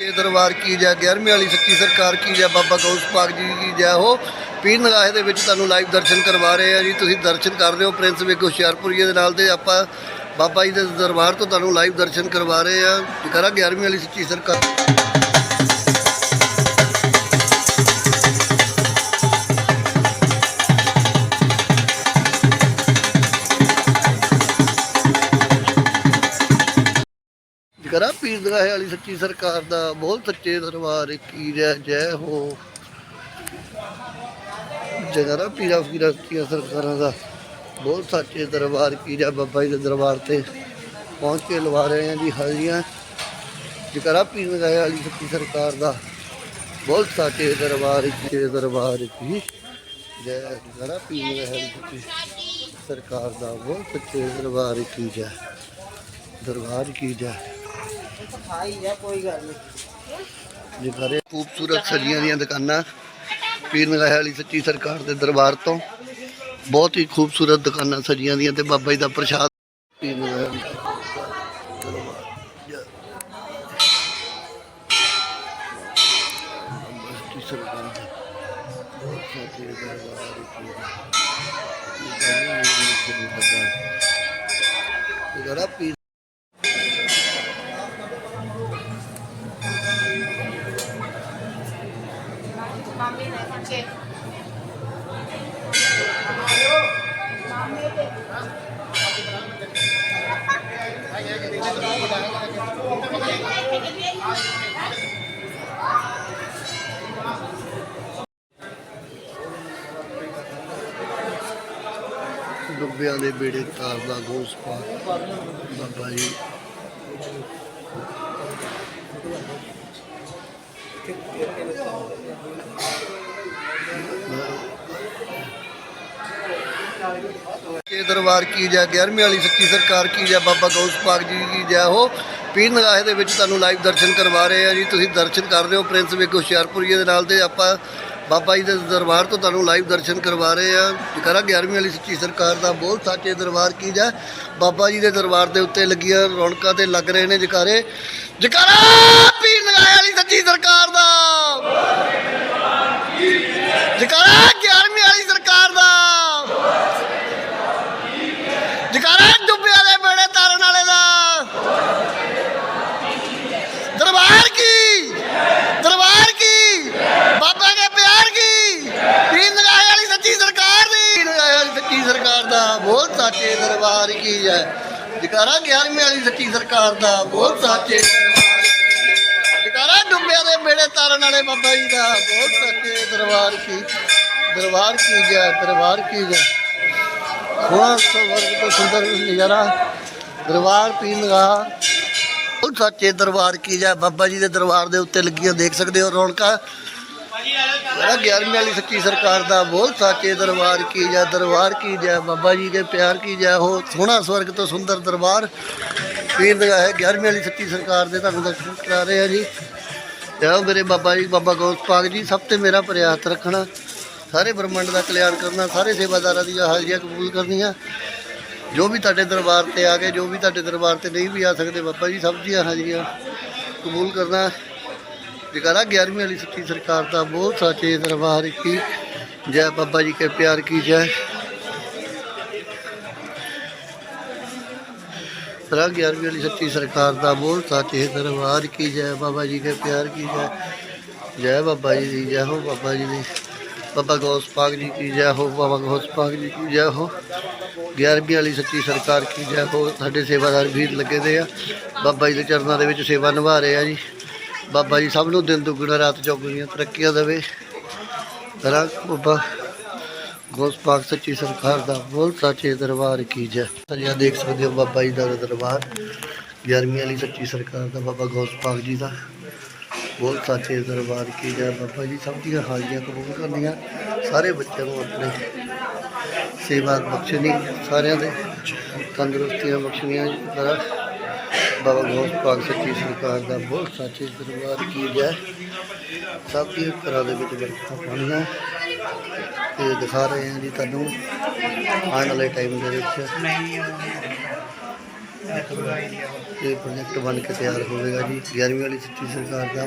ਕੇ ਦਰਬਾਰ ਕੀ ਜਾ 11ਵੀਂ ਵਾਲੀ ਸੱਚੀ ਸਰਕਾਰ ਕੀ ਜੈ, ਬਾਬਾ ਗੌਸ ਪਾਕ ਜੀ ਕੀ ਜੈ ਹੋ ਪੀਰ ਨਗਾਹੇ ਦੇ ਵਿੱਚ ਤੁਹਾਨੂੰ ਲਾਈਵ ਦਰਸ਼ਨ ਕਰਵਾ ਰਹੇ ਆ ਜੀ, ਤੁਸੀਂ ਦਰਸ਼ਨ ਕਰ ਰਹੇ ਹੋ ਪ੍ਰਿੰਸ ਵੇਖ ਹੁਸ਼ਿਆਰਪੁਰੀਏ ਦੇ ਨਾਲ ਤੇ ਆਪਾਂ ਬਾਬਾ ਜੀ ਦੇ ਦਰਬਾਰ ਤੋਂ ਤੁਹਾਨੂੰ ਲਾਈਵ ਦਰਸ਼ਨ ਕਰਵਾ ਰਹੇ ਆ। ਕਰਾਂ 11ਵੀਂ ਵਾਲੀ ਸੱਚੀ ਸਰਕਾਰ। ਕਰਾ ਪੀਰ ਦਰਗਾਹ ਵਾਲੀ ਸੱਚੀ ਸਰਕਾਰ ਦਾ, ਬਹੁਤ ਸੱਚੇ ਦਰਬਾਰ ਕੀ ਜੈ ਜੈ ਹੋ। ਜਗਰਾ ਪੀਰਾ ਫਕੀਰਾ ਸੱਚੀਆਂ ਸਰਕਾਰਾਂ ਦਾ। ਬਹੁਤ ਸੱਚੇ ਦਰਬਾਰ, ਕੀ ਜੈ ਬਾਬਾ ਜੀ ਦੇ ਦਰਬਾਰ ਤੇ। ਪਹੁੰਚ ਕੇ ਲਵਾ ਰਹੇ ਹਾਂ ਜੀ ਹਾਜ਼ਰੀਆਂ ਜਗਰਾ ਪੀਰ ਦਰਗਾਹ ਵਾਲੀ ਸੱਚੀ ਸਰਕਾਰ ਦਾ। ਬਹੁਤ ਸੱਚੇ ਦਰਬਾਰ ਕੀ ਦਰਬਾਰ ਕੀ ਜੈ। ਜਗਰਾ ਪੀਰ ਦਰਗਾਹ ਵਾਲੀ ਸੱਚੀ ਸਰਕਾਰ ਦਾ, ਬਹੁਤ ਸੱਚੇ ਦਰਬਾਰ ਕੀ ਜੈ। ਦਰਬਾਰ ਕੀ ਜੈ। ਜੇ ਕਰੇ ਖੂਬਸੂਰਤ ਸਜੀਆਂ ਦੀਆਂ ਦੁਕਾਨਾਂ ਪੀਰ ਨਗਾਹ ਵਾਲੀ ਸੱਚੀ ਸਰਕਾਰ ਦੇ ਦਰਬਾਰ ਤੋਂ ਬਹੁਤ ਹੀ ਖੂਬਸੂਰਤ ਦੁਕਾਨਾਂ ਸਜੀਆਂ ਦੀਆਂ ਤੇ ਬਾਬਾ ਜੀ ਦਾ ਪ੍ਰਸ਼ਾਦ ਪੀਰ ਨਗਾਹ ਵਾਲੀ ਦਰਬਾਰ। ਜੈ। ਬਾਬਾ ਸੱਚੀ ਸਰਕਾਰ ਦਾ ਡੁੱਬਿਆਂ ਦੇ ਬੇੜੇ ਤਾਰ ਦਾ ਗੋਸ ਪਾ ਬਾਬਾ ਜੀ ਕੇ ਦਰਬਾਰ ਕੀ ਜੈ 11ਵੀਂ ਵਾਲੀ ਸੱਚੀ ਸਰਕਾਰ ਕੀ ਜੈ, ਬਾਬਾ ਗੌਸ ਪਾਕ ਜੀ ਕੀ ਜੈ ਹੋ ਪੀਰ ਨਗਾਹੇ ਦੇ ਵਿੱਚ ਤੁਹਾਨੂੰ ਲਾਈਵ ਦਰਸ਼ਨ ਕਰਵਾ ਰਹੇ ਆ ਜੀ, ਤੁਸੀਂ ਦਰਸ਼ਨ ਕਰ ਰਹੇ ਹੋ ਪ੍ਰਿੰਸ ਵੇਖ ਹੁਸ਼ਿਆਰਪੁਰੀਏ ਦੇ ਨਾਲ ਤੇ ਆਪਾਂ ਬਾਬਾ ਜੀ ਦੇ ਦਰਬਾਰ ਤੋਂ ਤੁਹਾਨੂੰ ਲਾਈਵ ਦਰਸ਼ਨ ਕਰਵਾ ਰਹੇ ਆ। ਜਕਰਾ 11ਵੀਂ ਵਾਲੀ ਸੱਚੀ ਸਰਕਾਰ ਦਾ ਬਹੁਤ ਸਾਚੇ ਦਰਬਾਰ ਕੀ ਜੈ, ਬਾਬਾ ਜੀ ਦੇ ਦਰਬਾਰ ਦੇ ਉੱਤੇ ਲੱਗੀਆਂ ਰੌਣਕਾਂ ਤੇ ਲੱਗ ਰਹੇ ਨੇ ਜਕਾਰੇ। ਜਕਾਰਾ! ਪੀਰ ਨਗਾਹੇ ਵਾਲੀ ਸੱਚੀ ਸਰਕਾਰ ਦਾ ਜਕਾਰਾ 11ਵੀਂ ਵਾਲੀ ਸਰਕਾਰ ਦਾ ਜਕਾਰਾ ਡੁੱਬਿਆਂ ਦੇ ਬੇੜੇ ਤਾਰਨ ਵਾਲੇ ਦਾ। ਦਰਬਾਰ ਕੀ? ਦਰਬਾਰ ਕੀ? ਬਾਬਾ ਕੇ ਪਿਆਰ ਕੀ? ਪੀਰ ਨਗਾਹੇ ਵਾਲੀ ਸੱਚੀ ਸਰਕਾਰ ਦੀ। ਪੀਰ ਨਗਾਹੇ ਵਾਲੀ ਸੱਚੀ ਸਰਕਾਰ ਦਾ ਬਹੁਤ ਸਾਚੇ ਦਰਬਾਰ ਕੀ ਹੈ? ਜਕਾਰਾ 11ਵੀਂ ਵਾਲੀ ਸੱਚੀ ਸਰਕਾਰ ਦਾ ਬਹੁਤ ਸਾਚੇ ਦਰਬਾਰ ਜਕਾਰਾ ਡੁੱਬਿਆ ਦੇ ਬੇੜੇ ਤਾਰਨ ਵਾਲੇ ਬਾਬਾ ਜੀ ਦਾ ਬਹੁਤ ਸਾਚੇ ਦਰਬਾਰ ਕੀ? ਦਰਬਾਰ ਕੀ ਜੈ ਦਰਬਾਰ ਕੀ ਜੈ ਸੋਹਣਾ ਸਵਰਗ ਤੋਂ ਸੁੰਦਰ ਨਜ਼ਾਰਾ, ਦਰਬਾਰ ਪੀਣ ਨਗਾਹ ਬਹੁਤ ਸੱਚੇ ਦਰਬਾਰ ਕੀ ਜੈ ਬਾਬਾ ਜੀ ਦੇ ਦਰਬਾਰ ਦੇ ਉੱਤੇ ਲੱਗੀਆਂ, ਦੇਖ ਸਕਦੇ ਹੋ ਰੌਣਕਾਂ। ਮੇਰਾ 11ਵੀਂ ਵਾਲੀ ਸੱਚੀ ਸਰਕਾਰ ਦਾ ਬਹੁਤ ਸੱਚੇ ਦਰਬਾਰ ਕੀ ਜੈ ਦਰਬਾਰ ਕੀ ਜੈ ਬਾਬਾ ਜੀ ਦੇ ਪਿਆਰ ਕੀ ਜੈ ਉਹ ਸੋਹਣਾ ਸਵਰਗ ਤੋਂ ਸੁੰਦਰ ਦਰਬਾਰ ਪੀਰ ਨਗਾਹ ਹੈ। 11ਵੀਂ ਵਾਲੀ ਸੱਚੀ ਸਰਕਾਰ ਦੇ ਤੁਹਾਨੂੰ ਦਰਸ਼ਨ ਕਰਾ ਰਹੇ ਆ ਜੀ। ਜਾਓ ਮੇਰੇ ਬਾਬਾ ਜੀ, ਬਾਬਾ ਗੌਸ ਪਾਕ ਜੀ, ਸਭ ਤੇ ਮੇਰਾ ਪ੍ਰਯਾਸ ਰੱਖਣਾ। ਸਾਰੇ ਬ੍ਰਹਮੰਡ ਦਾ ਕਲਿਆਣ ਕਰਨਾ, ਸਾਰੇ ਸੇਵਾਦਾਰਾਂ ਦੀਆਂ ਹਾਜ਼ਰੀਆਂ ਕਬੂਲ ਕਰਨੀਆਂ। ਜੋ ਵੀ ਤੁਹਾਡੇ ਦਰਬਾਰ ਤੇ ਆ ਗਏ, ਜੋ ਵੀ ਤੁਹਾਡੇ ਦਰਬਾਰ ਤੇ ਨਹੀਂ ਵੀ ਆ ਸਕਦੇ, ਬਾਬਾ ਜੀ ਸਭ ਦੀਆਂ ਹਾਜ਼ਰੀਆਂ ਕਬੂਲ ਕਰਨਾ। ਜਗਾਰਾ 11ਵੀਂ ਵਾਲੀ ਸੱਚੀ ਸਰਕਾਰ ਦਾ ਬਹੁਤ ਸਾਚੇ ਦਰਬਾਰ ਕੀ ਜੈ ਬਾਬਾ ਜੀ ਕੇ ਪਿਆਰ ਕੀ ਜੈ। ਸਰਾ 11ਵੀਂ ਵਾਲੀ ਸੱਚੀ ਸਰਕਾਰ ਦਾ ਬਹੁਤ ਸਾਚੇ ਦਰਬਾਰ ਕੀ ਜੈ, ਬਾਬਾ ਜੀ ਕੇ ਪਿਆਰ ਕੀ ਜੈ। ਜੈ ਬਾਬਾ ਜੀ ਦੀ, ਜੈ ਹੋ ਬਾਬਾ ਜੀ ਦੀ। ਬਾਬਾ ਗੋਸ ਪਾਕ ਜੀ ਕੀ ਜੈ ਹੋ, ਬਾਬਾ ਗੋਸ ਪਾਕ ਜੀ ਕੀ ਜੈ ਹੋ। 11ਵੀਂ ਵਾਲੀ ਸੱਚੀ ਸਰਕਾਰ ਕੀ ਜੈ ਹੋ, ਸਾਡੇ ਸੇਵਾਦਾਰ ਵੀਰ ਲੱਗੇ ਦੇ ਆ। ਬਾਬਾ ਜੀ ਦੇ ਚਰਨਾਂ ਦੇ ਵਿੱਚ ਸੇਵਾ ਨਿਭਾ ਰਹੇ ਆ ਜੀ। ਬਾਬਾ ਜੀ ਸਭ ਨੂੰ ਦਿਨ ਦੁੱਗਣਾ, ਰਾਤ ਚੌਗਣੀਆਂ ਤਰੱਕੀਆਂ ਦੇਵੇ। ਕਰਾਂ ਬਾਬਾ ਗੋਸ ਪਾਕ ਸੱਚੀ ਸਰਕਾਰ ਦਾ ਬਹੁਤ ਸਾਚੇ ਦਰਬਾਰ ਕੀ ਜੈ। ਸਜਾ ਦੇਖ ਸਕਦੇ ਹੋ ਬਾਬਾ ਜੀ ਦਾ ਦਰਬਾਰ। 11ਵੀਂ ਵਾਲੀ ਸੱਚੀ ਸਰਕਾਰ ਦਾ ਬਾਬਾ ਗੋਸ ਪਾਕ ਜੀ ਦਾ। ਬਹੁਤ ਸਾਚੇ ਦਰਬਾਰ ਕੀ ਜੈ ਬਾਬਾ ਜੀ, ਸਭ ਦੀਆਂ ਹਾਜ਼ਰੀਆਂ ਕਬੂਲ ਕਰਨੀਆਂ। ਸਾਰੇ ਬੱਚਿਆਂ ਨੂੰ ਆਪਣੇ ਸੇਵਾ ਬਖਸ਼ਣੀ, ਸਾਰਿਆਂ ਦੇ ਤੰਦਰੁਸਤੀਆਂ ਬਖਸ਼ਣੀਆਂ ਕਰਾ ਬਾਬਾ ਗੌਸ ਪਾਕ ਸੱਚੀ ਸਰਕਾਰ ਦਾ ਬਹੁਤ ਸਾਚੇ ਦਰਬਾਰ ਕੀ ਜੈ। ਸਭ ਦੀਆਂ ਘਰਾਂ ਦੇ ਵਿੱਚ ਬਰਕਤਾਂ ਪਾਉਣੀਆਂ। ਤੇ ਦਿਖਾ ਰਹੇ ਹਾਂ ਜੀ ਤੁਹਾਨੂੰ। ਆਉਣ ਵਾਲੇ ਟਾਈਮ ਦੇ ਵਿੱਚ। ਇਹ ਪ੍ਰੋਜੈਕਟ ਬਣ ਕੇ ਤਿਆਰ ਹੋਵੇਗਾ ਜੀ। 11ਵੀਂ ਵਾਲੀ ਸੱਚੀ ਸਰਕਾਰ ਦਾ।